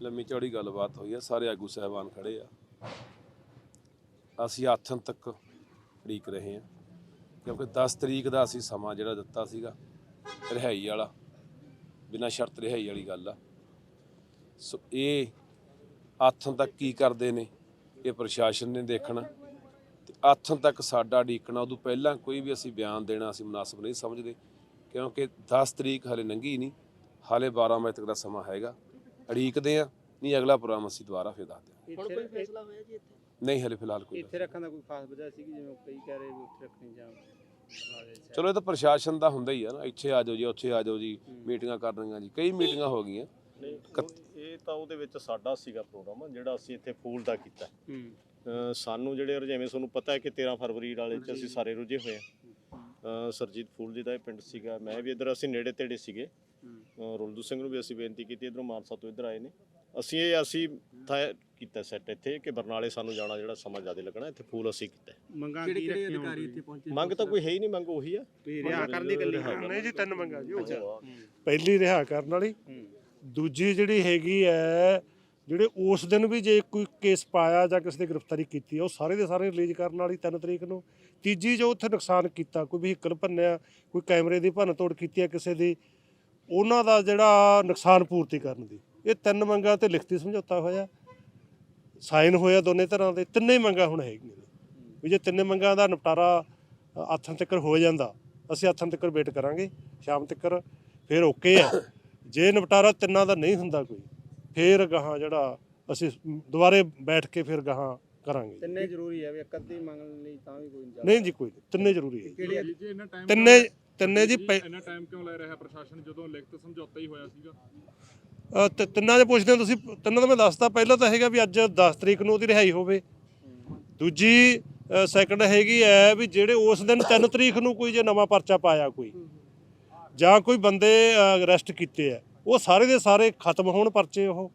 ਲੰਮੀ ਚੌੜੀ ਗੱਲਬਾਤ ਹੋਈ ਆ, ਸਾਰੇ ਆਗੂ ਸਾਹਿਬਾਨ ਖੜੇ ਆ। ਅਸੀਂ ਆਥਨ ਤੱਕ ਉਡੀਕ ਰਹੇ ਆ ਕਿਉਂਕਿ 10 ਤਰੀਕ ਦਾ ਅਸੀਂ ਸਮਾਂ ਜਿਹੜਾ ਦਿੱਤਾ ਸੀਗਾ, ਰਿਹਾਈ ਵਾਲਾ, ਬਿਨਾਂ ਸ਼ਰਤ ਰਿਹਾਈ ਵਾਲੀ ਗੱਲ ਆ। ਸੋ ਇਹ ਆਥਨ ਤੱਕ ਕੀ ਕਰਦੇ ਨੇ, ਇਹ ਪ੍ਰਸ਼ਾਸਨ ਨੇ ਦੇਖਣਾ। ਤੇ ਆਥਨ ਤੱਕ ਸਾਡਾ ਉਡੀਕਣਾ, ਉਦੋਂ ਪਹਿਲਾਂ ਕੋਈ ਵੀ ਅਸੀਂ ਬਿਆਨ ਦੇਣਾ ਅਸੀਂ ਮੁਨਾਸਬ ਨਹੀਂ ਸਮਝਦੇ, ਕਿਉਂਕਿ 10 ਤਰੀਕ ਹਲੇ ਲੰਘੀ ਨਹੀਂ, ਹਾਲੇ 12 ਵਜੇ ਤੱਕ ਦਾ ਸਮਾਂ ਹੈਗਾ। ਅੜੀਕਦੇ ਆ। ਨਹੀਂ ਅਗਲਾ ਪ੍ਰੋਗਰਾਮ ਅਸੀਂ ਦੁਬਾਰਾ ਫੇਰ ਦੱਸ ਦਿਆਂਗੇ। ਹੁਣ ਕੋਈ ਫੈਸਲਾ ਹੋਇਆ ਜੀ ਇੱਥੇ? ਨਹੀਂ ਹਲੇ ਫਿਲਹਾਲ ਕੋਈ ਇੱਥੇ ਰੱਖਣ ਦਾ ਕੋਈ ਖਾਸ ਵਜ੍ਹਾ ਸੀ ਜਿਵੇਂ ਕਈ ਕਹਿ ਰਹੇ ਵੀ ਉੱਥੇ ਰੱਖਣੀ ਜਾਂ। ਚਲੋ ਇਹ ਤਾਂ ਪ੍ਰਸ਼ਾਸਨ ਦਾ ਹੁੰਦਾ ਹੀ ਆ ਨਾ। ਇੱਥੇ ਆ ਜਾਓ ਜੀ ਉੱਥੇ ਆ ਜਾਓ ਜੀ ਮੀਟਿੰਗਾਂ ਕਰਨੀਆਂ ਜੀ। ਕਈ ਮੀਟਿੰਗਾਂ ਹੋ ਗਈਆਂ। ਇਹ ਤਾਂ ਉਹਦੇ ਵਿੱਚ ਸਾਡਾ ਸੀਗਾ ਪ੍ਰੋਗਰਾਮ ਜਿਹੜਾ ਅਸੀਂ ਇੱਥੇ ਫੂਲ ਦਾ ਕੀਤਾ। ਸਾਨੂੰ ਜਿਹੜੇ ਜਿਵੇਂ ਤੁਹਾਨੂੰ ਪਤਾ ਹੈ ਕਿ 13 ਫਰਵਰੀ ਵਾਲੇ ਚ ਅਸੀਂ ਸਾਰੇ ਰੁੱਝੇ ਹੋਏ ਆ। ਸਰਜੀਤ ਫੂਲ ਜੀ ਦਾ ਇਹ ਪਿੰਡ ਸੀਗਾ। ਮੈਂ ਵੀ ਇੱਧਰ ਅਸੀਂ ਨੇੜੇ ਤੇੜੇ ਸੀਗੇ। ਰੁਲਦੂ ਸਿੰਘ ਨੂੰ ਵੀ ਅਸੀਂ ਬੇਨਤੀ ਕੀਤੀ ਇਧਰੋਂ ਮਾਨਸਾ ਤੋਂ ਇੱਧਰ ਆਏ ਨੇ। ਅਸੀਂ ਇਹ ਅਸੀਂ ਕੀਤਾ ਸੈੱਟ ਇੱਥੇ ਕਿ ਬਰਨਾਲੇ ਸਾਨੂੰ ਜਾਣਾ ਜਿਹੜਾ ਸਮਾਂ ਜ਼ਿਆਦਾ ਲੱਗਣਾ ਇੱਥੇ ਫੂਲ ਅਸੀਂ ਕੀਤਾ। ਮੰਗਾਂ ਕੀ ਕਿਹੜੇ ਰੱਖੀਆਂ ਅਧਿਕਾਰੀ ਹੋਣ ਇੱਥੇ ਪਹੁੰਚੇ? ਮੰਗ ਤਾਂ ਕੋਈ ਹੈ ਹੀ ਨਹੀਂ ਮੰਗ ਉਹੀ ਆ। ਰਿਹਾ ਕਰਨ ਦੀ ਗੱਲ ਨਹੀਂ ਜੀ ਤਿੰਨ ਮੰਗਾਂ ਜੀ। ਪਹਿਲੀ ਰਿਹਾ ਕਰਨ ਵਾਲੀ ਦੂਜੀ ਜਿਹੜੀ ਹੈਗੀ ਹੈ ਜਿਹੜੇ ਉਸ ਦਿਨ ਵੀ ਜੇ ਕੋਈ ਕੇਸ ਪਾਇਆ ਜਾਂ ਕਿਸੇ ਦੀ ਗ੍ਰਿਫਤਾਰੀ ਕੀਤੀ ਉਹ ਸਾਰੇ ਦੇ ਸਾਰੇ ਰਿਲੀਜ਼ ਕਰਨ ਵਾਲੀ 3 ਤਰੀਕ ਨੂੰ। ਤੀਜੀ ਜੋ ਉੱਥੇ ਨੁਕਸਾਨ ਕੀਤਾ ਕੋਈ ਵਹੀਕਲ ਭੰਨਿਆ ਕੋਈ ਕੈਮਰੇ ਦੀ ਭੰਨ ਤੋੜ ਕੀਤੀ ਹੈ ਕਿਸੇ ਦੀ ਉਹਨਾਂ ਦਾ ਜਿਹੜਾ ਨੁਕਸਾਨ ਪੂਰਤੀ ਕਰਨ ਦੀ। ਇਹ ਤਿੰਨ ਮੰਗਾਂ ਤੇ ਲਿਖਤੀ ਸਮਝੌਤਾ ਹੋਇਆ। ਸਾਈਨ ਹੋਇਆ ਦੋਨੇ ਤਰ੍ਹਾਂ ਦੇ। ਤਿੰਨੇ ਹੀ ਮੰਗਾਂ ਹੁਣ ਹੈਗੀਆਂ ਨੇ। ਵੀ ਜੇ ਤਿੰਨੇ ਮੰਗਾਂ ਦਾ ਨਿਪਟਾਰਾ ਆਥਣ ਤੱਕ ਹੋ ਜਾਂਦਾ ਅਸੀਂ ਆਥਣ ਤੱਕ ਵੇਟ ਕਰਾਂਗੇ ਸ਼ਾਮ ਤੱਕ ਫਿਰ ਓਕੇ ਆ। ਜੇ ਨਿਪਟਾਰਾ ਤਿੰਨਾਂ ਦਾ ਨਹੀਂ ਹੁੰਦਾ ਕੋਈ ਫਿਰ ਗਾਹਾਂ ਜਿਹੜਾ ਅਸੀਂ ਦੁਬਾਰੇ ਬੈਠ ਕੇ ਫਿਰ ਗਾਹਾਂ ਕਰਾਂਗੇ। ਤਿੰਨੇ ਜ਼ਰੂਰੀ ਹੈ ਵੀ ਇੱਕ ਅੱਧੀ ਮੰਗਣ ਲਈ ਤਾਂ ਵੀ ਕੋਈ ਨਹੀਂ ਜੀ ਕੋਈ ਨਹੀਂ, ਤਿੰਨੇ ਜ਼ਰੂਰੀ ਹੈ ਤਿੰਨੇ ਤਿੰਨੇ ਜੀ ਪੈ- ਇੰਨਾ ਟਾਈਮ ਕਿਉਂ ਲੈ ਰਿਹਾ ਪ੍ਰਸ਼ਾਸਨ ਜਦੋਂ ਲਿਖਤ ਸਮਝੌਤਾ ਹੀ ਹੋਇਆ ਸੀਗਾ? ਅ, ਤ- ਤਿੰਨਾਂ ਦੇ ਪੁੱਛਦੇ ਹੋ ਤੁਸੀਂ ਤਿੰਨਾਂ ਦਾ ਮੈਂ ਦੱਸਤਾ ਪਹਿਲਾਂ ਤਾਂ ਹੈਗਾ ਵੀ ਅੱਜ 10 ਤਰੀਕ ਨੂੰ ਉਹਦੀ ਰਿਹਾਈ ਹੋਵੇ। ਦੂਜੀ ਸੈਕੰਡ ਹੈਗੀ ਹੈ ਵੀ ਜਿਹੜੇ ਉਸ ਦਿਨ 3 ਤਰੀਕ ਨੂੰ ਕੋਈ ਜੇ ਨਵਾਂ ਪਰਚਾ ਪਾਇਆ ਕੋਈ ਜਾਂ ਕੋਈ ਬੰਦੇ ਅਰੈਸਟ ਕੀਤੇ ਆ ਉਹ ਸਾਰੇ ਦੇ ਸਾਰੇ ਖਤਮ ਹੋਣ ਪਰਚੇ ਉਹ।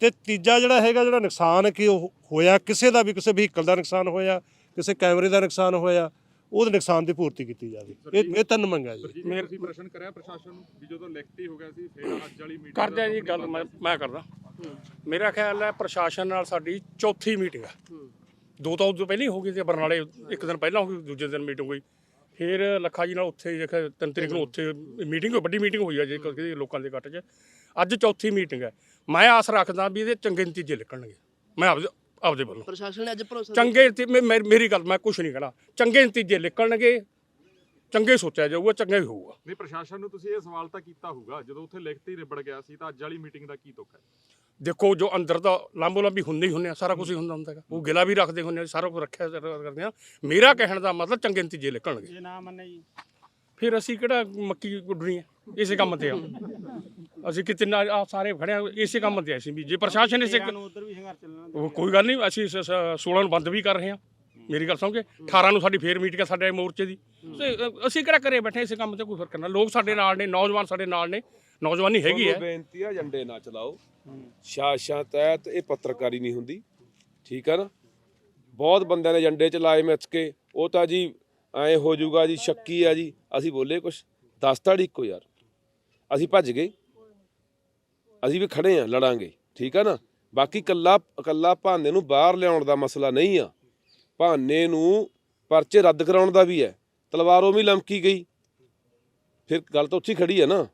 ਤੇ ਤੀਜਾ ਜਿਹੜਾ ਹੈਗਾ ਜਿਹੜਾ ਨੁਕਸਾਨ ਕਿ ਉਹ ਹੋਇਆ ਕਿਸੇ ਦਾ ਵੀ ਕਿਸੇ ਵਹੀਕਲ ਦਾ ਨੁਕਸਾਨ ਹੋਇਆ ਕਿਸੇ ਕੈਮਰੇ ਦਾ ਨੁਕਸਾਨ ਹੋਇਆ ਉਹਦੇ ਨੁਕਸਾਨ ਦੀ ਪੂਰਤੀ ਕੀਤੀ ਜਾਵੇ। ਇਹ ਇਹ ਤਿੰਨ ਮੰਗਾਂ ਜੀ। ਜੀ ਤੁਸੀਂ ਪ੍ਰਸ਼ਨ ਕਰਿਆ ਪ੍ਰਸ਼ਾਸਨ ਨੂੰ ਵੀ ਜਦੋਂ ਲਿਖਤੀ ਹੋ ਗਿਆ ਸੀ ਫਿਰ ਅੱਜ ਵਾਲੀ ਮੀਟਿੰਗ ਕਰਦੇ ਆ ਜੀ ਗੱਲ ਮੈਂ ਮੈਂ ਕਰਦਾ। ਮੇਰਾ ਖਿਆਲ ਹੈ ਪ੍ਰਸ਼ਾਸਨ ਨਾਲ ਸਾਡੀ ਚੌਥੀ ਮੀਟਿੰਗ ਹੈ। ਦੋ ਤਾਂ ਉਦੋਂ ਪਹਿਲਾਂ ਹੀ ਹੋ ਗਈ ਸੀ ਬਰਨਾਲੇ ਇੱਕ ਦਿਨ ਪਹਿਲਾਂ ਹੋ ਗਈ ਦੂਜੇ ਦਿਨ ਮੀਟਿੰਗ ਹੋਈ। ਫਿਰ ਲੱਖਾ ਜੀ ਨਾਲ ਉੱਥੇ ਦੇਖਿਆ ਤਿੰਨ ਤਰੀਕ ਨੂੰ ਉੱਥੇ ਮੀਟਿੰਗ ਵੱਡੀ ਮੀਟਿੰਗ ਹੋਈ ਹੈ ਜੇ ਕਿਸੇ ਲੋਕਾਂ ਦੇ ਇਕੱਠ 'ਚ। ਅੱਜ ਚੌਥੀ ਮੀਟਿੰਗ ਹੈ। ਮੈਂ ਆਸ ਰੱਖਦਾ ਵੀ ਇਹਦੇ ਚੰਗੇ ਨਤੀਜੇ ਨਿਕਲਣਗੇ। ਮੈਂ ਆਪਦੇ ਆਪਦੇ ਵੱਲੋਂ। ਪ੍ਰਸ਼ਾਸਨ ਨੇ ਅੱਜ ਭਰੋਸਾ ਚੰਗੇ ਮੇ- ਮੇ- ਮੇਰੀ ਗੱਲ ਮੈਂ ਕੁਝ ਨਹੀਂ ਕਹਿਣਾ। ਚੰਗੇ ਨਤੀਜੇ ਨਿਕਲਣਗੇ ਚੰਗੇ ਸੋਚਿਆ ਜਾਊਗਾ ਚੰਗਾ ਹੀ ਹੋਊਗਾ। ਨਹੀਂ ਪ੍ਰਸ਼ਾਸਨ ਨੂੰ ਤੁਸੀਂ ਇਹ ਸਵਾਲ ਤਾਂ ਕੀਤਾ ਹੋਊਗਾ ਜਦੋਂ ਉੱਥੇ ਲਿਖਤੀ ਰਿਬੜ ਗਿਆ ਸੀ ਤਾਂ ਅੱਜ ਵਾਲੀ ਮੀਟਿੰਗ ਦਾ ਕੀ ਤੁਕ ਹੈ? ਦੇਖੋ ਜੋ ਅੰਦਰ ਤਾਂ ਲਾਂਬੋ ਲਾਂਬੀ ਹੁੰਦੇ ਹੀ ਹੁੰਦੇ ਆ ਸਾਰਾ ਕੁਝ ਹੀ ਹੁੰਦਾ ਹੁੰਦਾ ਹੈਗਾ। ਉਹ ਗਿਲਾ ਵੀ ਰੱਖਦੇ ਹੁੰਦੇ ਆ ਸਾਰਾ ਕੁਝ ਰੱਖਿਆ ਕਰਦੇ ਆ। ਮੇਰਾ ਕਹਿਣ ਦਾ ਮਤਲਬ ਚੰਗੇ ਨਤੀਜੇ ਨਿਕਲਣਗੇ। ਜੇ ਨਾ ਮੰਨੇ ਜੀ। ਫਿਰ ਅਸੀਂ ਕਿਹੜਾ ਮੱਕੀ ਗੁੱਡਣੀ ਹੈ ਇਸੇ ਕੰਮ ਤੇ ਆ। ਅਸੀਂ ਕਿਤੇ ਨਾ ਆ ਸਾਰੇ ਖੜੇ ਆ ਇਸੇ ਕੰਮ ਤੇ ਆ ਅਸੀਂ ਵੀ ਜੇ ਪ੍ਰਸ਼ਾਸਨ ਇਸੇ ਨੂੰ ਉਧਰ ਵੀ ਸੰਘਰਸ਼ ਚੱਲਣਾ ਉਹ ਕੋਈ ਗੱਲ ਨਹੀਂ ਅਸੀਂ ਸ- ਸ- 16 ਨੂੰ ਬੰਦ ਵੀ ਕਰ ਰਹੇ ਹਾਂ। ਮੇਰੀ ਗੱਲ ਸਮਝੇ 18 ਨੂੰ ਸਾਡੀ ਫੇਰ ਮੀਟਿੰਗ ਹੈ ਸਾਡੇ ਮੋਰਚੇ ਦੀ। ਤੇ ਅਸੀਂ ਕਿਹੜਾ ਕਰੇ ਬੈਠੇ ਇਸੇ ਕੰਮ ਤੇ ਕੋਈ ਫ਼ਰਕ ਨਾ। ਲੋਕ ਸਾਡੇ ਨਾਲ ਨੇ ਨੌਜਵਾਨ ਸਾਡੇ ਨਾਲ ਨੇ। ਨੌਜਵਾਨੀ ਹੈਗੀ ਹੈ। ਬੇਨਤੀ ਆ ਏਜੰਡੇ ਨਾ ਚਲਾਓ। ਸ਼ਾਸ਼ਾਂ ਤਹਿਤ ਇਹ ਪੱਤਰਕਾਰੀ ਨਹੀਂ ਹੁੰਦੀ। ਠੀਕ ਆ ਨਾ? ਬਹੁਤ ਬੰਦਿਆਂ ਨੇ ਏਜੰਡੇ ਚ ਲਾਏ ਮਿੱਥ ਕੇ। ਉਹ ਤਾਂ ਜੀ ਐ ਹੋ ਜਾਊਗਾ ਜੀ, ਸ਼ੱਕੀ ਆ ਜੀ। ਅਸੀਂ ਬੋਲੇ ਕੁਛ। ਦਸ ਤਾਂ ਇੱਕੋ ਯਾਰ। ਅਸੀਂ ਭੱਜ ਗਏ। ਅਸੀਂ ਵੀ ਖੜੇ ਆ, ਲੜਾਂਗੇ। ਠੀਕ ਆ ਨਾ? ਬਾਕੀ ਕੱਲਾ ਕੱਲਾ ਭਾਨੇ ਨੂੰ ਬਾਹਰ ਲਿਆਉਣ ਦਾ ਮਸਲਾ ਨਹੀਂ ਆ। ਭਾਨੇ ਨੂੰ ਪਰਚੇ ਰੱਦ ਕਰਾਉਣ ਦਾ ਵੀ ਹੈ। ਤਲਵਾਰੋਂ ਵੀ ਲਮਕੀ ਗਈ। ਫਿਰ ਗੱਲ ਤਾਂ ਉੱਥੇ ਹੀ ਖੜੀ ਹੈ ਨਾ।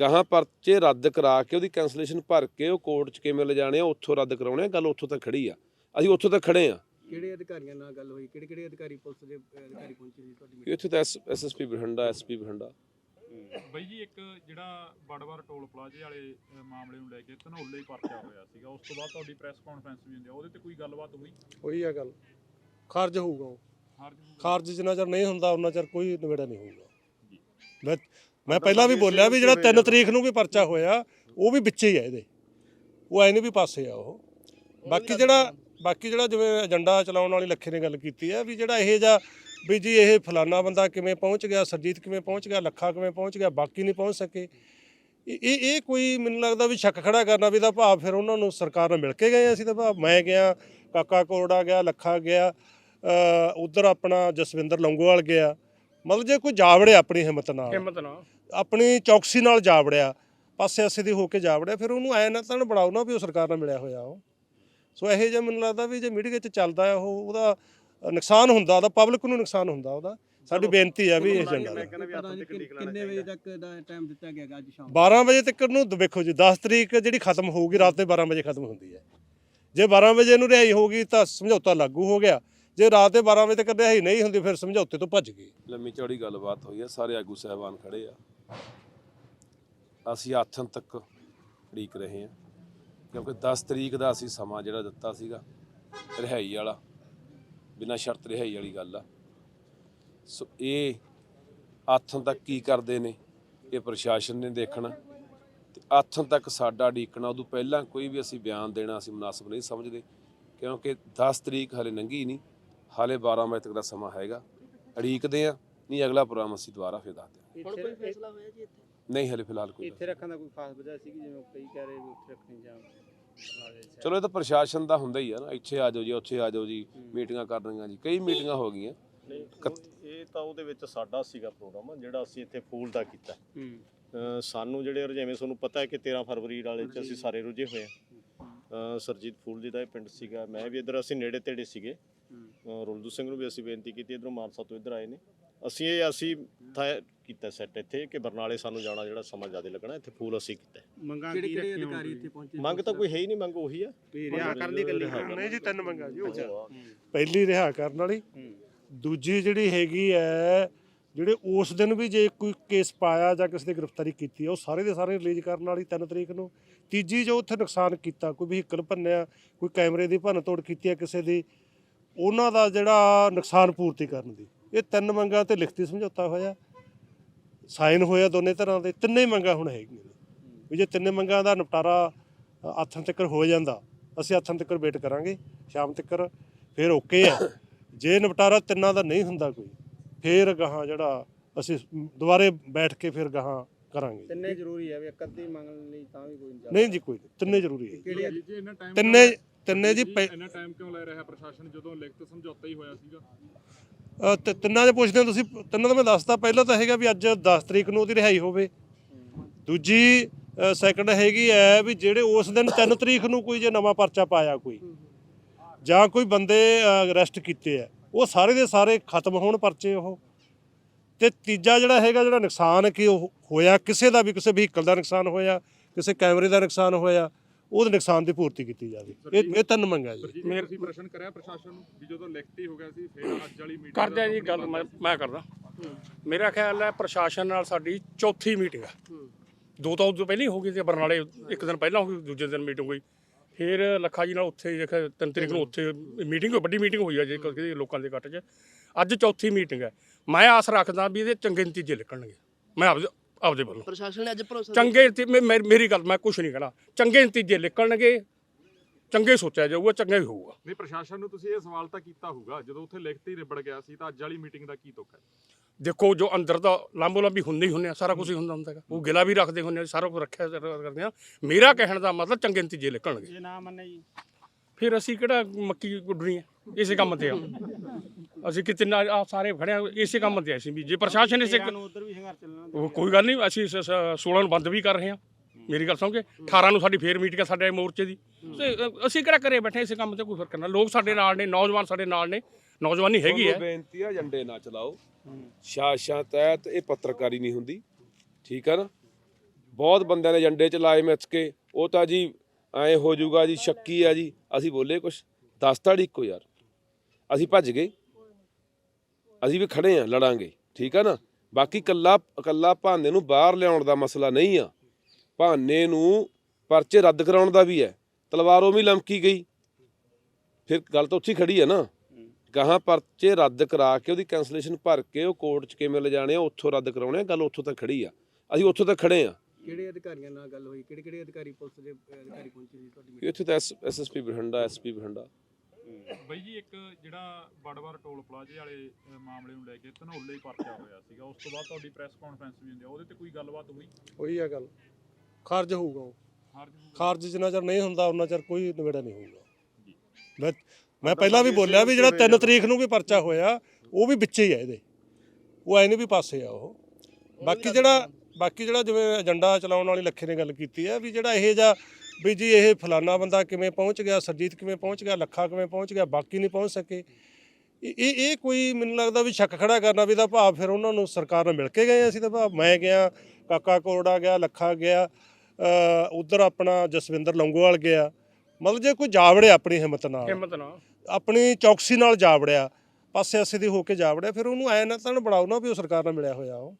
ਗਾਹਾਂ ਪਰਚੇ ਰੱਦ ਕਰਾ ਕੇ ਉਹਦੀ ਕੈਂਸਲੇਸ਼ਨ ਭਰ ਕੇ ਉਹ ਕੋਰਟ 'ਚ ਕਿਵੇਂ ਲਿਜਾਣੇ ਆ, ਉੱਥੋਂ ਰੱਦ ਕਰਾਉਣੇ ਆ। ਗੱਲ ਉੱਥੋਂ ਤੱਕ ਖੜੀ ਆ। ਅਸੀਂ ਉੱਥੋਂ ਤੱਕ ਖੜੇ ਆ। ਕਿਹੜੇ ਅਧਿਕਾਰੀਆਂ ਨਾਲ ਗੱਲ ਹੋਈ? ਕਿਹੜੇ ਕਿਹੜੇ ਅਧਿਕਾਰੀ ਪੁਲਿਸ ਦੇ ਅਧਿਕਾਰੀ ਪਹੁੰਚੇ ਸੀ ਤੁਹਾਡੀ ਇੱਥੇ ਤਾਂ ਐਸਐਸਪੀ ਬਠਿੰਡਾ ਐਸਪੀ ਬਠਿੰਡਾ। ਬਈ ਜੀ ਇੱਕ ਜਿਹੜਾ ਬੜਵਾਰ ਟੋਲ ਪਲਾਜ਼ੇ ਵਾਲੇ ਮਾਮਲੇ ਨੂੰ ਲੈ ਕੇ ਧਨੌਲੇ ਹੀ ਪਰਚਾ ਹੋਇਆ ਸੀਗਾ। ਉਸ ਤੋਂ ਬਾਅਦ ਤੁਹਾਡੀ ਪ੍ਰੈਸ ਕਾਨਫਰੰਸ ਵੀ ਹੁੰਦੀ ਆ। ਉਹਦੇ ਤੇ ਕੋਈ ਗੱਲਬਾਤ ਹੋਈ? ਉਹੀ ਆ ਗੱਲ। ਖਾਰਜ ਹੋਊਗਾ ਉਹ। ਖਾਰਜ ਜਿੰਨਾ ਚਿਰ ਨਹੀਂ ਹੁੰਦਾ ਉਹਨਾਂ ਚਿਰ ਕੋਈ ਨਿਬੇੜਾ ਨਹੀਂ ਹੋਊਗਾ। ਮੈਂ ਮੈਂ ਪਹਿਲਾਂ ਵੀ ਬੋਲਿਆ ਵੀ ਜਿਹੜਾ 3 ਤਰੀਕ ਨੂੰ ਵੀ ਪਰਚਾ ਹੋਇਆ ਉਹ ਵੀ ਵਿੱਚੇ ਹੀ ਆ ਇਹਦੇ। ਉਹ ਐ ਨਹੀਂ ਵੀ ਪਾਸੇ ਆ ਉਹ। ਬਾਕੀ ਜਿਹੜਾ ਬਾਕੀ ਜਿਹੜਾ ਜਿਵੇਂ ਏਜੰਡਾ ਚਲਾਉਣ ਵਾਲੀ ਲੱਖੇ ਨੇ ਗੱਲ ਕੀਤੀ ਹੈ ਵੀ ਜਿਹੜਾ ਇਹ ਜਾਂ ਵੀ ਜੀ ਇਹ ਫਲਾਨਾ ਬੰਦਾ ਕਿਵੇਂ ਪਹੁੰਚ ਗਿਆ ਸਰਜੀਤ ਕਿਵੇਂ ਪਹੁੰਚ ਗਿਆ ਲੱਖਾ ਕਿਵੇਂ ਪਹੁੰਚ ਗਿਆ ਬਾਕੀ ਨਹੀਂ ਪਹੁੰਚ ਸਕੇ। ਇਹ ਇਹ ਕੋਈ ਮੈਨੂੰ ਲੱਗਦਾ ਵੀ ਸ਼ੱਕ ਖੜਾ ਕਰਨਾ ਵੀ ਦਾ ਭਾਵ ਫਿਰ ਉਹਨਾਂ ਨੂੰ ਸਰਕਾਰ ਨਾਲ ਮਿਲ ਕੇ ਗਏ ਅਸੀਂ ਤਾਂ ਭਾਵ ਮੈਂ ਗਿਆ ਕਾਕਾ ਕੋਰੜਾ ਗਿਆ ਲੱਖਾ ਗਿਆ ਉਧਰ ਆਪਣਾ ਜਸਵਿੰਦਰ ਲੰਗੋਵਾਲ ਗਿਆ। ਮਤਲਬ ਜੇ ਕੋਈ ਜਾਵੜੇ ਆਪਣੀ ਹਿੰਮਤ ਨਾਲ। ਹਿੰਮਤ ਨਾਲ। ਆਪਣੀ ਚੌਕਸੀ ਨਾਲ ਜਾ ਵੜਿਆ ਪਾਸੇ ਆਸੇ ਦੀ ਹੋ ਕੇ ਜਾ ਵੜਿਆ ਫਿਰ ਉਹਨੂੰ ਐ ਨਾ ਤਾਂ ਬਣਾਓ ਨਾ ਵੀ ਉਹ ਸਰਕਾਰ ਨਾਲ ਮਿਲਿਆ ਹੋਇਆ ਉਹ। ਸੋ ਇਹੋ ਜਿਹਾ ਮੈਨੂੰ ਲੱਗਦਾ ਵੀ ਜੇ ਮੀਡੀਆ 'ਚ ਚੱਲਦਾ ਹੈ ਉਹ ਉਹਦਾ ਨੁਕਸਾਨ ਹੁੰਦਾ ਉਹਦਾ ਪਬਲਿਕ ਨੂੰ ਨੁਕਸਾਨ ਹੁੰਦਾ ਉਹਦਾ। ਸਾਡੀ ਬੇਨਤੀ ਹੈ ਵੀ ਇਹ ਏਜੰਡਾ ਕਿੰਨੇ ਵਜੇ ਤੱਕ ਦਾ ਟਾਈਮ ਦਿੱਤਾ ਗਿਆ ਅੱਜ ਸ਼ਾਮ? 12 ਵਜੇ ਤੱਕ ਨੂੰ ਦੇਖੋ ਜੀ 10 ਤਰੀਕ ਜਿਹੜੀ ਖਤਮ ਹੋਊਗੀ ਰਾਤ ਦੇ 12 ਵਜੇ ਖਤਮ ਹੁੰਦੀ ਹੈ। ਜੇ 12 ਵਜੇ ਨੂੰ ਰਿਹਾਈ ਹੋਊਗੀ ਤਾਂ ਸਮਝੌਤਾ ਲਾਗੂ ਹੋ ਗਿਆ। ਜੇ ਰਾਤ ਦੇ 12 ਵਜੇ ਤੱਕ ਰਿਹਾਈ ਨਹੀਂ ਹੁੰਦੀ ਫਿਰ ਸਮਝੌਤੇ ਤੋਂ ਭੱਜ ਗਏ। ਲੰਮੀ ਚੌੜੀ ਗੱਲਬਾਤ ਹੋਈ ਹੈ ਸਾਰੇ ਆਗੂ ਸਹਿਬਾਨ ਖੜੇ ਆ। ਅਸੀਂ ਆਥਨ ਤੱਕ ਉਡੀਕ ਰਹੇ ਹਾਂ। ਕਿਉਂਕਿ 10 ਤਰੀਕ ਦਾ ਅਸੀਂ ਸਮਾਂ ਜਿਹੜਾ ਦਿੱਤਾ ਸੀਗਾ, ਰਿਹਾਈ ਵਾਲਾ, ਬਿਨਾਂ ਸ਼ਰਤ ਰਿਹਾਈ ਵਾਲੀ ਗੱਲ ਆ। ਸੋ ਇਹ ਆਥਨ ਤੱਕ ਕੀ ਕਰਦੇ ਨੇ, ਇਹ ਪ੍ਰਸ਼ਾਸਨ ਨੇ ਦੇਖਣਾ। ਤੇ ਆਥਨ ਤੱਕ ਸਾਡਾ ਉਡੀਕਣਾ, ਉਦੋਂ ਪਹਿਲਾਂ ਕੋਈ ਵੀ ਅਸੀਂ ਬਿਆਨ ਦੇਣਾ ਅਸੀਂ ਮੁਨਾਸਬ ਨਹੀਂ ਸਮਝਦੇ, ਕਿਉਂਕਿ 10 ਤਰੀਕ ਹਲੇ ਲੰਘੀ ਨਹੀਂ, ਹਾਲੇ 12 ਵਜੇ ਤੱਕ ਦਾ ਸਮਾਂ ਹੈਗਾ। ਉਡੀਕਦੇ ਆ, ਨਹੀਂ ਅਗਲਾ ਪ੍ਰੋਗਰਾਮ ਅਸੀਂ ਦੁਬਾਰਾ ਫਿਰ ਦੱਸਦੇ ਦਿਆਂਗੇ। ਹੁਣ ਕੋਈ ਫੈਸਲਾ ਹੋਇਆ ਜੀ ਇੱਥੇ? ਨਹੀਂ ਹਲੇ ਫਿਲਹਾਲ ਕੋਈ ਇੱਥੇ ਰੱਖਣ ਦਾ ਕੋਈ ਖਾਸ ਵਜ੍ਹਾ ਸੀ ਜਿਵੇਂ ਉਹ ਕਈ ਕਹਿ ਰਹੇ ਵੀ ਉੱਥੇ ਰੱਖਣੀ ਜਾਂ। ਚਲੋ ਇਹ ਤਾਂ ਪ੍ਰਸ਼ਾਸਨ ਦਾ ਹੁੰਦਾ ਹੀ ਆ ਨਾ ਇੱਥੇ ਆ ਜਾਓ ਜੀ ਉੱਥੇ ਆ ਜਾਓ ਜੀ ਮੀਟਿੰਗਾਂ ਕਰਨੀਆਂ ਜੀ ਕਈ ਮੀਟਿੰਗਾਂ ਹੋ ਗਈਆਂ। ਇਹ ਤਾਂ ਉਹਦੇ ਵਿੱਚ ਸਾਡਾ ਸੀਗਾ ਪ੍ਰੋਗਰਾਮ ਜਿਹੜਾ ਅਸੀਂ ਇੱਥੇ ਫੂਲ ਦਾ ਕੀਤਾ। ਸਾਨੂੰ ਜਿਹੜੇ ਜਿਵੇਂ ਤੁਹਾਨੂੰ ਪਤਾ ਹੈ ਕਿ 13 ਫਰਵਰੀ ਵਾਲੇ ਚ ਅਸੀਂ ਸਾਰੇ ਰੁੱਝੇ ਹੋਏ ਆ ਸਰਜੀਤ ਫੂਲ ਜੀ ਦਾ ਇਹ ਪਿੰਡ ਸੀਗਾ ਮੈਂ ਵੀ ਇੱਧਰ ਅਸੀਂ ਨੇੜੇ ਤੇੜੇ ਸੀਗੇ। ਰੁਲਦੂ ਸਿੰਘ ਨੂੰ ਵੀ ਅਸੀਂ ਬੇਨਤੀ ਕੀਤੀ ਇਧਰੋਂ ਮਾਨਸਾ ਤੋਂ ਇੱਧਰ ਆਏ ਨੇ। ਅਸੀਂ ਇਹ ਅਸੀਂ ਕੀਤਾ ਸੈੱਟ ਇੱਥੇ ਕਿ ਬਰਨਾਲੇ ਸਾਨੂੰ ਜਾਣਾ ਜਿਹੜਾ ਸਮਾਂ ਜ਼ਿਆਦਾ ਲੱਗਣਾ ਇੱਥੇ ਫੂਲ ਅਸੀਂ ਕੀਤਾ ਮੰਗਾਂ ਕਿਹੜੇ ਕਿਹੜੇ ਅਧਿਕਾਰੀ ਇੱਥੇ ਪਹੁੰਚੇ ਮੰਗ ਤਾਂ ਕੋਈ ਹੈ ਹੀ ਨਹੀਂ ਮੰਗ ਉਹੀ ਆ। ਰਿਹਾ ਕਰਨ ਦੀ ਗੱਲ ਨਹੀਂ ਜੀ ਤਿੰਨ ਮੰਗਾਂ ਜੀ ਪਹਿਲੀ ਰਿਹਾ ਕਰਨ ਵਾਲੀ। ਦੂਜੀ ਜਿਹੜੀ ਹੈਗੀ ਹੈ ਜਿਹੜੇ ਉਸ ਦਿਨ ਵੀ ਜੇ ਕੋਈ ਕੇਸ ਪਾਇਆ ਜਾਂ ਕਿਸੇ ਦੀ ਗ੍ਰਿਫਤਾਰੀ ਕੀਤੀ ਉਹ ਸਾਰੇ ਦੇ ਸਾਰੇ ਰਿਲੀਜ਼ ਕਰਨ ਵਾਲੀ 3 ਤਰੀਕ ਨੂੰ। ਤੀਜੀ ਜੋ ਉੱਥੇ ਨੁਕਸਾਨ ਕੀਤਾ ਕੋਈ ਵਹੀਕਲ ਭੰਨਿਆ ਕੋਈ ਕੈਮਰੇ ਦੀ ਭੰਨ ਤੋੜ ਕੀਤੀ ਹੈ ਕਿਸੇ ਦੀ ਉਹਨਾਂ ਦਾ ਜਿਹੜਾ ਨੁਕਸਾਨ ਪੂਰਤੀ ਕਰਨ ਦੀ। ਇਹ ਤਿੰਨ ਮੰਗਾਂ ਤੇ ਲਿਖਤੀ ਸਮਝੌਤਾ ਹੋਇਆ। ਸਾਈਨ ਹੋਇਆ ਦੋਨੇ ਤਰ੍ਹਾਂ ਦੇ ਤਿੰਨੇ ਮੰਗਾਂ ਹੁਣ ਹੈਗੀਆਂ ਨੇ। ਵੀ ਜੇ ਤਿੰਨੇ ਮੰਗਾਂ ਦਾ ਨਿਪਟਾਰਾ ਆਥਣ ਤੱਕ ਹੋ ਜਾਂਦਾ ਅਸੀਂ ਆਥਣ ਤੱਕ ਵੇਟ ਕਰਾਂਗੇ ਸ਼ਾਮ ਤੱਕ ਫਿਰ ਓਕੇ ਹੈ ਜੇ ਨਿਪਟਾਰਾ ਤਿੰਨਾਂ ਦਾ ਨਹੀਂ ਹੁੰਦਾ ਕੋਈ ਫਿਰ ਗਾਹਾਂ ਜਿਹੜਾ ਅਸੀਂ ਦੁਬਾਰੇ ਬੈਠ ਕੇ ਫਿਰ ਗਾਹਾਂ ਕਰਾਂਗੇ। ਤਿੰਨੇ ਜ਼ਰੂਰੀ ਹੈ ਵੀ ਇੱਕ ਅੱਧੀ ਮੰਗਣ ਲਈ ਤਾਂ ਵੀ ਕੋਈ ਨਹੀਂ ਨਹੀਂ ਜੀ ਕੋਈ ਨਹੀਂ, ਤਿੰਨੇ ਜ਼ਰੂਰੀ ਹੈ ਕਿਹੜੀ ਜੀ ਇੰਨਾ ਟਾਈਮ ਤਿੰਨੇ ਤਿੰਨੇ ਜੀ ਇੰਨਾ ਟਾਈਮ ਕਿਉਂ ਲੈ ਰਿਹਾ ਪ੍ਰਸ਼ਾਸਨ ਜਦੋਂ ਲਿਖਤ ਸਮਝੌਤਾ ਹੀ ਹੋਇਆ ਸੀਗਾ? ਤੇ, ਤਿੰਨਾਂ ਦੇ ਪੁੱਛਦੇ ਹੋ ਤੁਸੀਂ, ਤਿੰਨਾਂ ਦਾ ਮੈਂ ਦੱਸਦਾ ਪਹਿਲਾਂ ਤਾਂ ਹੈਗਾ ਵੀ ਅੱਜ 10 ਤਰੀਕ ਨੂੰ ਉਹਦੀ ਰਿਹਾਈ ਹੋਵੇ। ਦੂਜੀ ਸੈਕੰਡ ਹੈਗੀ ਹੈ ਵੀ ਜਿਹੜੇ ਉਸ ਦਿਨ 3 ਤਰੀਕ ਨੂੰ ਕੋਈ ਜੇ ਨਵਾਂ ਪਰਚਾ ਪਾਇਆ ਕੋਈ, ਜਾਂ ਕੋਈ ਬੰਦੇ ਅਰੈਸਟ ਕੀਤੇ ਆ ਉਹ ਸਾਰੇ ਦੇ ਸਾਰੇ ਖਤਮ ਹੋਣ ਪਰਚੇ ਉਹ। ਤੇ ਤੀਜਾ ਜਿਹੜਾ ਹੈਗਾ, ਜਿਹੜਾ ਨੁਕਸਾਨ ਕਿ ਉਹ ਹੋਇਆ, ਕਿਸੇ ਦਾ ਵੀ, ਕਿਸੇ ਵਹੀਕਲ ਦਾ ਨੁਕਸਾਨ ਹੋਇਆ, ਕਿਸੇ ਕੈਮਰੇ ਦਾ ਨੁਕਸਾਨ ਹੋਇਆ ਉਹਦੇ ਨੁਕਸਾਨ ਦੀ ਪੂਰਤੀ ਕੀਤੀ ਜਾਵੇ। ਇਹ ਇਹ ਤਿੰਨ ਮੰਗਾਂ ਜੀ। ਜੀ ਤੁਸੀਂ ਪ੍ਰਸ਼ਨ ਕਰਿਆ ਪ੍ਰਸ਼ਾਸਨ ਨੂੰ ਵੀ ਜਦੋਂ ਲਿਖਤੀ ਹੋ ਗਿਆ ਸੀ ਫਿਰ ਅੱਜ ਵਾਲੀ ਮੀਟਿੰਗ ਕਰਦੇ ਆ ਜੀ ਗੱਲ ਮੈਂ ਮੈਂ ਕਰਦਾ। ਮੇਰਾ ਖਿਆਲ ਹੈ ਪ੍ਰਸ਼ਾਸਨ ਨਾਲ ਸਾਡੀ ਚੌਥੀ ਮੀਟਿੰਗ ਹੈ। ਦੋ ਤਾਂ ਉਦੋਂ ਪਹਿਲਾਂ ਹੀ ਹੋ ਗਈ ਸੀ ਬਰਨਾਲੇ ਇੱਕ ਦਿਨ ਪਹਿਲਾਂ ਹੋ ਗਈ ਦੂਜੇ ਦਿਨ ਮੀਟਿੰਗ ਹੋਈ। ਫਿਰ ਲੱਖਾ ਜੀ ਨਾਲ ਉੱਥੇ ਦੇਖ ਤਿੰਨ ਤਰੀਕ ਨੂੰ ਉੱਥੇ ਮੀਟਿੰਗ ਵੱਡੀ ਮੀਟਿੰਗ ਹੋਈ ਹੈ ਜੇ ਕਿਸੇ ਲੋਕਾਂ ਦੇ ਇਕੱਠ 'ਚ। ਅੱਜ ਚੌਥੀ ਮੀਟਿੰਗ ਹੈ। ਮੈਂ ਆਸ ਰੱਖਦਾ ਵੀ ਇਹਦੇ ਚੰਗੇ ਨਤੀਜੇ ਨਿਕਲਣਗੇ। ਮੈਂ ਆਪਦੇ ਆਪਦੇ ਵੱਲੋਂ। ਪ੍ਰਸ਼ਾਸਨ ਨੇ ਅੱਜ ਭਰੋਸਾ ਚੰਗੇ ਨਤੀ- ਮੇ- ਮੇ- ਮੇਰੀ ਗੱਲ ਮੈਂ ਕੁਝ ਨਹੀਂ ਕਹਿਣਾ। ਚੰਗੇ ਨਤੀਜੇ ਨਿਕਲਣਗੇ ਚੰਗੇ ਸੋਚਿਆ ਜਾਊਗਾ ਚੰਗਾ ਹੀ ਹੋਊਗਾ। ਨਹੀਂ ਪ੍ਰਸ਼ਾਸਨ ਨੂੰ ਤੁਸੀਂ ਇਹ ਸਵਾਲ ਤਾਂ ਕੀਤਾ ਹੋਊਗਾ। ਜਦੋਂ ਉੱਥੇ ਲਿਖਤੀ ਨਿਬੜ ਗਿਆ ਸੀ ਤਾਂ ਅੱਜ ਵਾਲੀ ਮੀਟਿੰਗ ਦਾ ਕੀ ਤੁਕ ਹੈ? ਦੇਖੋ ਜੋ ਅੰਦਰ ਦਾ ਲਾਂਬੋ ਲਾਂਬੀ ਹੁੰਦੇ ਹੀ ਹੁੰਦੇ ਆ ਸਾਰਾ ਕੁਝ ਹੀ ਹੁੰਦਾ ਹੁੰਦਾ ਹੈਗਾ। ਉਹ ਗਿਲਾ ਵੀ ਰੱਖਦੇ ਹੁੰਦੇ ਆ ਸਾਰਾ ਕੁਝ ਰੱਖਿਆ ਕਰਦੇ ਆ ਮੇਰਾ ਕਹਿਣ ਦਾ ਮਤਲਬ ਚੰਗੇ ਨਤੀਜੇ ਨਿਕਲਣਗੇ। ਜੇ ਨਾ ਮੰਨੇ ਜੀ। ਫਿਰ ਅਸੀਂ ਕਿਹੜਾ ਮੱਕੀ ਗੁੱਡਣੀ ਹੈ? ਇਸੇ ਕੰਮ ਤੇ ਆ। ਅਸੀਂ ਕਿਤੇ ਨਾ ਆ ਸਾਰੇ ਖੜੇ ਆ ਇਸੇ ਕੰਮ ਤੇ ਆ ਅਸੀਂ ਵੀ। ਜੇ ਪ੍ਰਸ਼ਾਸਨ ਇਸੇ ਨੂੰ ਉਧਰ ਵੀ ਸੰਘਰਸ਼ ਚੱਲਣਾ ਉਹ ਕੋਈ ਗੱਲ ਨਹੀਂ ਅਸੀਂ ਸ- ਸ- 16 ਨੂੰ ਬੰਦ ਵੀ ਕਰ ਰਹੇ ਹਾਂ। ਮੇਰੀ ਗੱਲ ਸੁਣ ਕੇ 18 ਨੂੰ ਸਾਡੀ ਫੇਰ ਮੀਟਿੰਗ ਆ ਸਾਡੇ ਮੋਰਚੇ ਦੀ। ਅਸੀਂ ਕਿਹੜਾ ਕਰੇ ਬੈਠੇ ਇਸੇ ਕੰਮ ਤੇ ਕੋਈ ਫ਼ਰਕ ਨਾ ਲੋਕ ਸਾਡੇ ਨਾਲ ਨੇ ਨੌਜਵਾਨ ਸਾਡੇ ਨਾਲ ਨੇ। ਨੌਜਵਾਨੀ ਹੈਗੀ ਹੈ। ਬੇਨਤੀ ਆ ਏਜੰਡੇ ਨਾ ਚਲਾਓ। ਸ਼ਾਸ਼ਾਂ ਤਹਿਤ ਇਹ ਪੱਤਰਕਾਰੀ ਨਹੀਂ ਹੁੰਦੀ। ਠੀਕ ਆ ਨਾ? ਬਹੁਤ ਬੰਦਿਆਂ ਨੇ ਏਜੰਡੇ ਚ ਲਾਏ ਮਿੱਥ ਕੇ। ਉਹ ਤਾਂ ਜੀ ਐ ਹੋ ਜਾਊਗਾ ਜੀ, ਸ਼ੱਕੀ ਆ ਜੀ। ਅਸੀਂ ਬੋਲੇ ਕੁਛ। ਦੱਸ ਤਾਂ ਇੱਕੋ ਯਾਰ। ਅਸੀਂ ਭੱਜ ਗਏ। ਅਸੀਂ ਵੀ ਖੜੇ ਆ, ਲੜਾਂਗੇ। ਠੀਕ ਆ ਨਾ? ਬਾਕੀ ਕੱਲਾ ਕੱਲਾ ਭਾਨੇ ਨੂੰ ਬਾਹਰ ਲਿਆਉਣ ਦਾ ਮਸਲਾ ਨਹੀਂ ਆ। ਭਾਨੇ ਨੂੰ ਪਰਚੇ ਰੱਦ ਕਰਾਉਣ ਦਾ ਵੀ ਹੈ। ਤਲਵਾਰੋਂ ਵੀ ਲਮਕੀ ਗਈ। ਫਿਰ ਗੱਲ ਤਾਂ ਉੱਥੇ ਹੀ ਖੜੀ ਆ ਨਾ। ਗਾਹਾਂ ਪਰਚੇ ਰੱਦ ਕਰਾ ਕੇ ਉਹਦੀ ਕੈਂਸਲੇਸ਼ਨ ਭਰ ਕੇ ਉਹ ਕੋਰਟ 'ਚ ਕਿਵੇਂ ਲਿਜਾਣੇ ਆ, ਉੱਥੋਂ ਰੱਦ ਕਰਾਉਣੇ ਆ। ਗੱਲ ਉੱਥੋਂ ਤੱਕ ਖੜੀ ਆ। ਅਸੀਂ ਉੱਥੋਂ ਤੱਕ ਖੜੇ ਆ। ਕਿਹੜੇ ਅਧਿਕਾਰੀਆਂ ਨਾਲ ਗੱਲ ਹੋਈ? ਕਿਹੜੇ ਕਿਹੜੇ ਅਧਿਕਾਰੀ ਪੁਲਿਸ ਦੇ ਅਧਿਕਾਰੀ ਪਹੁੰਚੇ ਸੀ ਤੁਹਾਡੀ ਇੱਥੇ ਤਾਂ ਐਸਐਸਪੀ ਬਠਿੰਡਾ ਐਸਪੀ ਬਠਿੰਡਾ। ਬਈ ਜੀ ਇੱਕ ਜਿਹੜਾ ਬੜਵਾਰ ਟੋਲ ਪਲਾਜ਼ੇ ਵਾਲੇ ਅ, ਮਾਮਲੇ ਨੂੰ ਲੈ ਕੇ ਧਨੌਲੇ ਹੀ ਪਰਚਾ ਹੋਇਆ ਸੀਗਾ। ਉਸ ਤੋਂ ਬਾਅਦ ਤੁਹਾਡੀ ਪ੍ਰੈਸ ਕਾਨਫਰੰਸ ਵੀ ਹੁੰਦੀ ਆ। ਉਹਦੇ ਤੇ ਕੋਈ ਗੱਲਬਾਤ ਹੋਈ? ਉਹੀ ਆ ਗੱਲ। ਖਾਰਜ ਹੋਊਗਾ ਉਹ। ਹਰ ਖਾਰਜ ਜਿੰਨਾ ਚਿਰ ਨਹੀਂ ਹੁੰਦਾ ਉਹਨਾਂ ਚਿਰ ਕੋਈ ਨਿਬੇੜਾ ਨਹੀਂ ਹੋਊਗਾ। ਮੈਂ ਮੈਂ ਪਹਿਲਾਂ ਵੀ ਬੋਲਿਆ ਵੀ ਜਿਹੜਾ 3 ਤਰੀਕ ਨੂੰ ਵੀ ਪਰਚਾ ਹੋਇਆ ਉਹ ਵੀ ਵਿੱਚੇ ਹੀ ਆ ਇਹਦੇ। ਉਹ ਐ ਨਹੀਂ ਵੀ ਪਾਸੇ ਆ ਉਹ। ਬਾਕੀ ਜਿਹੜਾ ਬਾਕੀ ਜਿਹੜਾ ਜਿਵੇਂ ਏਜੰਡਾ ਚਲਾਉਣ ਵਾਲੀ ਲੱਖੇ ਨੇ ਗੱਲ ਕੀਤੀ ਹੈ ਵੀ ਜਿਹੜਾ ਇਹ ਜਾਂ ਵੀ ਜੀ ਇਹ ਫਲਾਨਾ ਬੰਦਾ ਕਿਵੇਂ ਪਹੁੰਚ ਗਿਆ ਸਰਜੀਤ ਕਿਵੇਂ ਪਹੁੰਚ ਗਿਆ ਲੱਖਾ ਕਿਵੇਂ ਪਹੁੰਚ ਗਿਆ ਬਾਕੀ ਨਹੀਂ ਪਹੁੰਚ ਸਕੇ। ਇਹ ਇਹ ਕੋਈ ਮੈਨੂੰ ਲੱਗਦਾ ਵੀ ਸ਼ੱਕ ਖੜਾ ਕਰਨਾ ਵੀ ਤਾਂ ਭਾਵ ਫਿਰ ਉਹਨਾਂ ਨੂੰ ਸਰਕਾਰ ਨਾਲ ਮਿਲ ਕੇ ਗਏ ਅਸੀਂ ਤਾਂ ਭਾਵ ਮੈਂ ਗਿਆ ਕਾਕਾ ਕੋਰੜਾ ਗਿਆ ਲੱਖਾ ਗਿਆ ਉਧਰ ਆਪਣਾ ਜਸਵਿੰਦਰ ਲੰਗੋਵਾਲ ਗਿਆ। ਮਤਲਬ ਜੇ ਕੋਈ ਜਾਵੜਿਆ ਆਪਣੀ ਹਿੰਮਤ ਨਾਲ। ਹਿੰਮਤ ਨਾਲ। ਆਪਣੀ ਚੌਕਸੀ ਨਾਲ ਜਾਵੜਿਆ ਪਾਸੇ ਆਸੇ ਦੀ ਹੋ ਕੇ ਜਾਵੜਿਆ ਫਿਰ ਉਹਨੂੰ ਐ ਨਾ ਤਾਂ ਬਣਾਓ ਨਾ ਵੀ ਉਹ ਸਰਕਾਰ ਨਾਲ ਮਿਲਿਆ ਹੋਇਆ ਉਹ।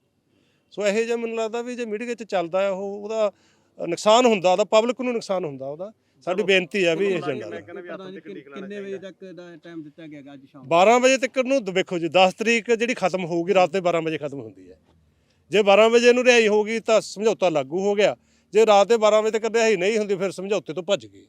ਸੋ ਇਹੋ ਜਿਹਾ ਮੈਨੂੰ ਲੱਗਦਾ ਵੀ ਜੇ ਮੀਡੀਆ 'ਚ ਚੱਲਦਾ ਉਹ ਉਹਦਾ ਨੁਕਸਾਨ ਹੁੰਦਾ ਉਹਦਾ ਪਬਲਿਕ ਨੂੰ ਨੁਕਸਾਨ ਹੁੰਦਾ ਉਹਦਾ। ਸਾਡੀ ਬੇਨਤੀ ਹੈ ਵੀ ਇਹ ਏਜੰਡਾ ਕਿੰਨੇ ਵਜੇ ਤੱਕ ਦਾ ਟਾਈਮ ਦਿੱਤਾ ਗਿਆ ਅੱਜ ਸ਼ਾਮ 12 ਵਜੇ ਤੱਕ ਨੂੰ ਵੇਖੋ ਜੀ 10 ਤਰੀਕ ਜਿਹੜੀ ਖਤਮ ਹੋਊਗੀ ਰਾਤ ਦੇ 12 ਵਜੇ ਖਤਮ ਹੁੰਦੀ ਹੈ। ਜੇ 12 ਵਜੇ ਨੂੰ ਰਿਹਾਈ ਹੋਊਗੀ ਤਾਂ ਸਮਝੌਤਾ ਲਾਗੂ ਹੋ ਗਿਆ। ਜੇ ਰਾਤ ਦੇ 12 ਵਜੇ ਤੱਕ ਰਿਹਾਈ ਨਹੀਂ ਹੁੰਦੀ ਫਿਰ ਸਮਝੌਤੇ ਤੋਂ ਭੱਜ ਗਏ।